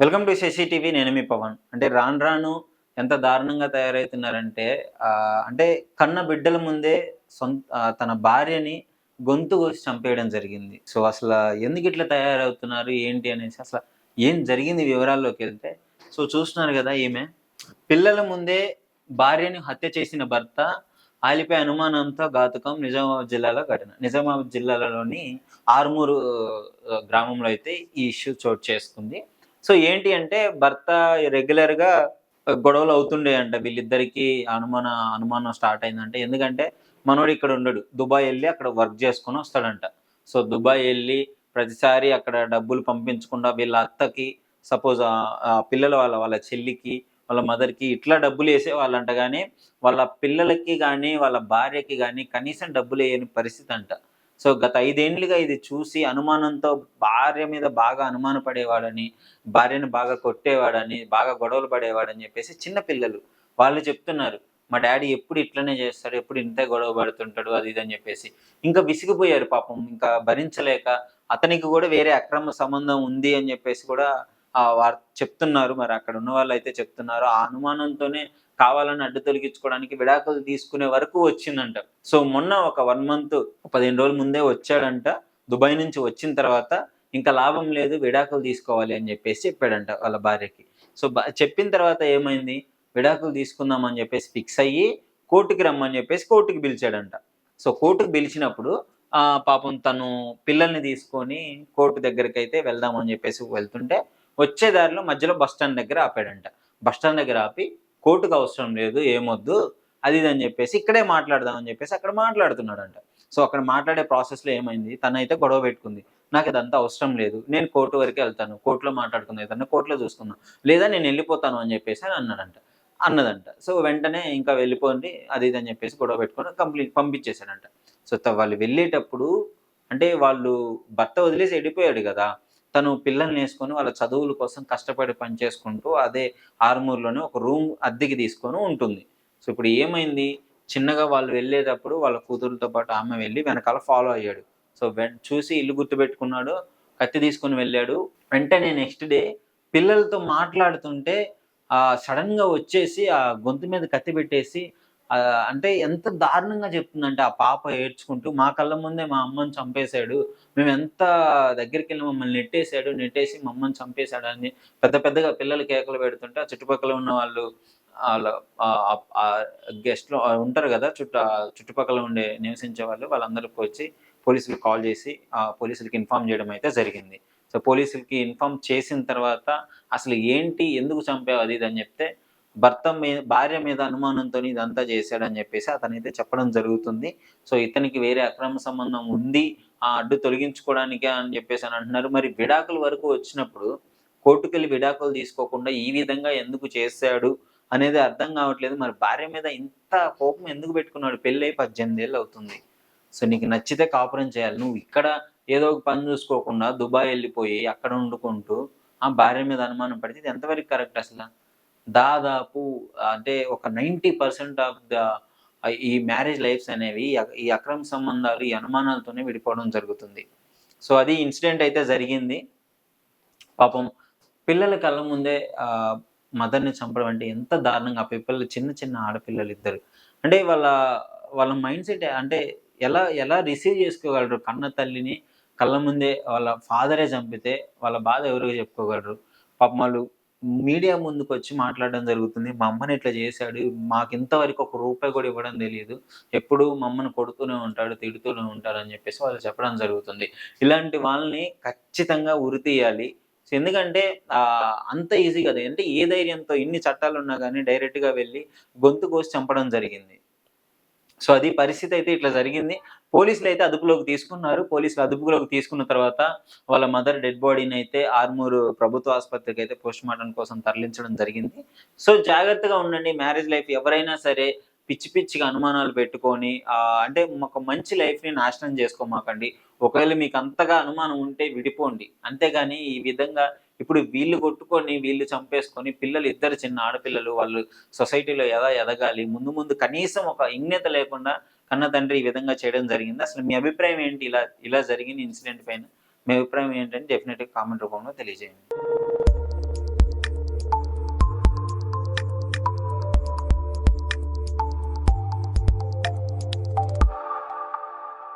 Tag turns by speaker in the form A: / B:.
A: Welcome to Shashi TV నేను మీ పవన్. అంటే రాను రాను ఎంత దారుణంగా తయారవుతున్నారంటే అంటే కన్న బిడ్డల ముందే సొంత తన భార్యని గొంతు కోసి చంపేయడం జరిగింది. సో అసలు ఎందుకు ఇట్లా తయారవుతున్నారు ఏంటి అనేసి అసలు ఏం జరిగింది వివరాల్లోకి వెళ్తే సో చూస్తున్నారు కదా ఈమె. పిల్లల ముందే భార్యని హత్య చేసిన భర్త ఆలిపై అనుమానంతో ఘాతుకం నిజామాబాద్ జిల్లాలో ఘటన. నిజామాబాద్ జిల్లాలోని ఆర్మూరు గ్రామంలో అయితే ఈ ఇష్యూ చోటు చేసుకుంది. సో ఏంటి అంటే భర్త రెగ్యులర్గా గొడవలు అవుతుండే అంట వీళ్ళిద్దరికి అనుమాన అనుమానం స్టార్ట్ అయిందంటే. ఎందుకంటే మనోడు ఇక్కడ ఉండడు. దుబాయ్ వెళ్ళి అక్కడ వర్క్ చేసుకొని వస్తాడంట. సో దుబాయ్ వెళ్ళి ప్రతిసారి అక్కడ డబ్బులు పంపించకుండా వీళ్ళ అత్తకి సపోజ్ ఆ పిల్లల వాళ్ళ వాళ్ళ చెల్లికి వాళ్ళ మదర్కి ఇట్లా డబ్బులు వేసే వాళ్ళంట కానీ వాళ్ళ పిల్లలకి కానీ వాళ్ళ భార్యకి కానీ కనీసం డబ్బులు వేయని పరిస్థితి అంట. సో గత ఐదేండ్లుగా ఇది చూసి అనుమానంతో భార్య మీద బాగా అనుమాన పడేవాడని భార్యను బాగా కొట్టేవాడని బాగా గొడవలు పడేవాడని చెప్పేసి చిన్న పిల్లలు వాళ్ళు చెప్తున్నారు. మా డాడీ ఎప్పుడు ఇట్లనే చేస్తాడు ఎప్పుడు ఇంత గొడవ పడుతుంటాడు అది ఇది అని చెప్పేసి. ఇంకా విసిగిపోయారు పాపం ఇంకా భరించలేక అతనికి కూడా వేరే అక్రమ సంబంధం ఉంది అని చెప్పేసి కూడా వారు చెప్తున్నారు. మరి అక్కడ ఉన్న వాళ్ళు అయితే చెప్తున్నారు. ఆ అనుమానంతోనే కావాలని అడ్డు తొలగించుకోవడానికి విడాకులు తీసుకునే వరకు వచ్చిందంట. సో మొన్న ఒక వన్ మంత్ పదిహేను రోజుల ముందే వచ్చాడంట. దుబాయ్ నుంచి వచ్చిన తర్వాత ఇంకా లాభం లేదు విడాకులు తీసుకోవాలి అని చెప్పేసి చెప్పాడంట వాళ్ళ భార్యకి. సో బా- చెప్పిన తర్వాత ఏమైంది? విడాకులు తీసుకుందాం అని చెప్పేసి ఫిక్స్ అయ్యి కోర్టుకి రమ్మని చెప్పేసి కోర్టుకి పిలిచాడంట. సో కోర్టుకి పిలిచినప్పుడు ఆ పాపం తను పిల్లల్ని తీసుకొని కోర్టు దగ్గరికి అయితే వెళ్దామని చెప్పేసి వెళ్తుంటే వచ్చే దారిలో మధ్యలో బస్ స్టాండ్ దగ్గర ఆపాడంట. బస్ స్టాండ్ దగ్గర ఆపి కోర్టుకు అవసరం లేదు ఏమొద్దు అది ఇది అని చెప్పేసి ఇక్కడే మాట్లాడదామని చెప్పేసి అక్కడ మాట్లాడుతున్నాడంట. సో అక్కడ మాట్లాడే ప్రాసెస్లో ఏమైంది? తనైతే గొడవ పెట్టుకుంది. నాకు ఇదంతా అవసరం లేదు. నేను కోర్టు వరకు వెళ్తాను. కోర్టులో మాట్లాడుకుందాం ఏదన్నా కోర్టులో చూసుకుందాం. లేదా నేను వెళ్ళిపోతాను అని చెప్పేసి అని అన్నాడంట. అన్నదంట. సో వెంటనే ఇంకా వెళ్ళిపోండి అది ఇది అని చెప్పేసి గొడవ పెట్టుకొని కంప్లీట్ పంపించేశాడంట. సో వాళ్ళు వెళ్ళేటప్పుడు అంటే వాళ్ళు భర్త వదిలేసి వెళ్ళిపోయాడు కదా. తను పిల్లల్ని వేసుకొని వాళ్ళ చదువుల కోసం కష్టపడి పని చేసుకుంటూ అదే ఆర్మూర్లోనే ఒక రూమ్ అద్దెకి తీసుకొని ఉంటుంది. సో ఇప్పుడు ఏమైంది? చిన్నగా వాళ్ళు వెళ్ళేటప్పుడు వాళ్ళ కూతురుతో పాటు ఆమె వెళ్ళి వెనకాల ఫాలో అయ్యాడు. సో చూసి ఇల్లు గుర్తుపెట్టుకున్నాడు కత్తి తీసుకుని వెళ్ళాడు. వెంటనే నెక్స్ట్ డే పిల్లలతో మాట్లాడుతుంటే ఆ సడన్గా వచ్చేసి ఆ గొంతు మీద కత్తి పెట్టేసి అంటే ఎంత దారుణంగా చెప్తుందంటే ఆ పాప ఏడ్చుకుంటూ మా కళ్ళ ముందే మా అమ్మని చంపేశాడు మేము ఎంత దగ్గరికి వెళ్ళి మమ్మల్ని నెట్టేశాడు నెట్టేసి మా అమ్మని చంపేశాడు అని పెద్ద పెద్దగా పిల్లలు కేకలు పెడుతుంటే ఆ చుట్టుపక్కల ఉన్న వాళ్ళు వాళ్ళ గెస్ట్లో ఉంటారు కదా చుట్టూ చుట్టుపక్కల ఉండే నివసించే వాళ్ళు వాళ్ళందరికీ వచ్చి పోలీసులకు కాల్ చేసి ఆ పోలీసులకి ఇన్ఫామ్ చేయడం అయితే జరిగింది. సో పోలీసులకి ఇన్ఫామ్ చేసిన తర్వాత అసలు ఏంటి ఎందుకు చంపావు అది ఇది అని చెప్తే భర్త మీద భార్య మీద అనుమానంతో ఇదంతా చేశాడని చెప్పేసి అతనైతే చెప్పడం జరుగుతుంది. సో ఇతనికి వేరే అక్రమ సంబంధం ఉంది. ఆ అడ్డు తొలగించుకోవడానికే అని చెప్పేసి అని అంటున్నారు. మరి విడాకుల వరకు వచ్చినప్పుడు కోర్టుకెళ్ళి విడాకులు తీసుకోకుండా ఈ విధంగా ఎందుకు చేశాడు అనేది అర్థం కావట్లేదు. మరి భార్య మీద ఇంత కోపం ఎందుకు పెట్టుకున్నాడు? పెళ్ళి అయి పద్దెనిమిది ఏళ్ళు అవుతుంది. సో నీకు నచ్చితే కాపురం చేయాలి. నువ్వు ఇక్కడ ఏదో ఒక పని చూసుకోకుండా దుబాయ్ వెళ్ళిపోయి అక్కడ వండుకుంటూ ఆ భార్య మీద అనుమానం పడితే ఇది ఎంతవరకు కరెక్ట్ అసలు? దాదాపు అంటే ఒక నైంటీ పర్సెంట్ ఆఫ్ ద ఈ మ్యారేజ్ లైఫ్స్ అనేవి ఈ అక్రమ సంబంధాలు ఈ అనుమానాలతోనే విడిపోవడం జరుగుతుంది. సో అది ఇన్సిడెంట్ అయితే జరిగింది. పాపం పిల్లల కళ్ళ ముందే ఆ మదర్ని చంపడం అంటే ఎంత దారుణంగా ఆ పిల్లలు చిన్న చిన్న ఆడపిల్లలు ఇద్దరు. అంటే వాళ్ళ వాళ్ళ మైండ్ సెట్ అంటే ఎలా ఎలా రిసీవ్ చేసుకోగలరు కన్న తల్లిని కళ్ళ ముందే వాళ్ళ ఫాదరే చంపితే వాళ్ళ బాధ ఎవరికి చెప్పుకోగలరు? పాపం వాళ్ళు మీడియా ముందుకు వచ్చి మాట్లాడడం జరుగుతుంది. మా అమ్మని ఇట్లా చేశాడు. మాకు ఇంతవరకు ఒక రూపాయి కూడా ఇవ్వడం తెలియదు ఎప్పుడు మా అమ్మని కొడుతూనే ఉంటాడు తిడుతూనే ఉంటాడు అని చెప్పేసి వాళ్ళు చెప్పడం జరుగుతుంది. ఇలాంటి వాళ్ళని ఖచ్చితంగా ఉరి తీయాలి. ఎందుకంటే ఆ, అంత ఈజీ కదా. అంటే ఏ ధైర్యంతో ఇన్ని చట్టాలు ఉన్నా కానీ డైరెక్ట్గా వెళ్ళి గొంతు కోసి చంపడం జరిగింది. సో అది పరిస్థితి అయితే ఇట్లా జరిగింది. పోలీసులు అయితే అదుపులోకి తీసుకున్నారు. పోలీసులు అదుపులోకి తీసుకున్న తర్వాత వాళ్ళ మదర్ డెడ్ బాడీని అయితే ఆర్మూరు ప్రభుత్వ ఆసుపత్రికి అయితే పోస్ట్ మార్టం కోసం తరలించడం జరిగింది. సో జాగ్రత్తగా ఉండండి. మ్యారేజ్ లైఫ్ ఎవరైనా సరే పిచ్చి పిచ్చిగా అనుమానాలు పెట్టుకొని అంటే ఒక మంచి లైఫ్ని నాశనం చేసుకోమాకండి ఒకవేళ మీకు అంతగా అనుమానం ఉంటే విడిపోండి. అంతేగాని ఈ విధంగా ఇప్పుడు వీళ్ళు కొట్టుకొని వీళ్ళు చంపేసుకొని పిల్లలు ఇద్దరు చిన్న ఆడపిల్లలు వాళ్ళు సొసైటీలో ఎలా ఎదగాలి. ముందు ముందు కనీసం ఒక ఇన్యత లేకుండా కన్న తండ్రి ఈ విధంగా చేయడం జరిగింది. అసలు మీ అభిప్రాయం ఏంటి? ఇలా ఇలా జరిగిన ఇన్సిడెంట్ పైన మీ అభిప్రాయం ఏంటంటే డెఫినెట్గా కామెంట్ రూపంలో తెలియజేయండి.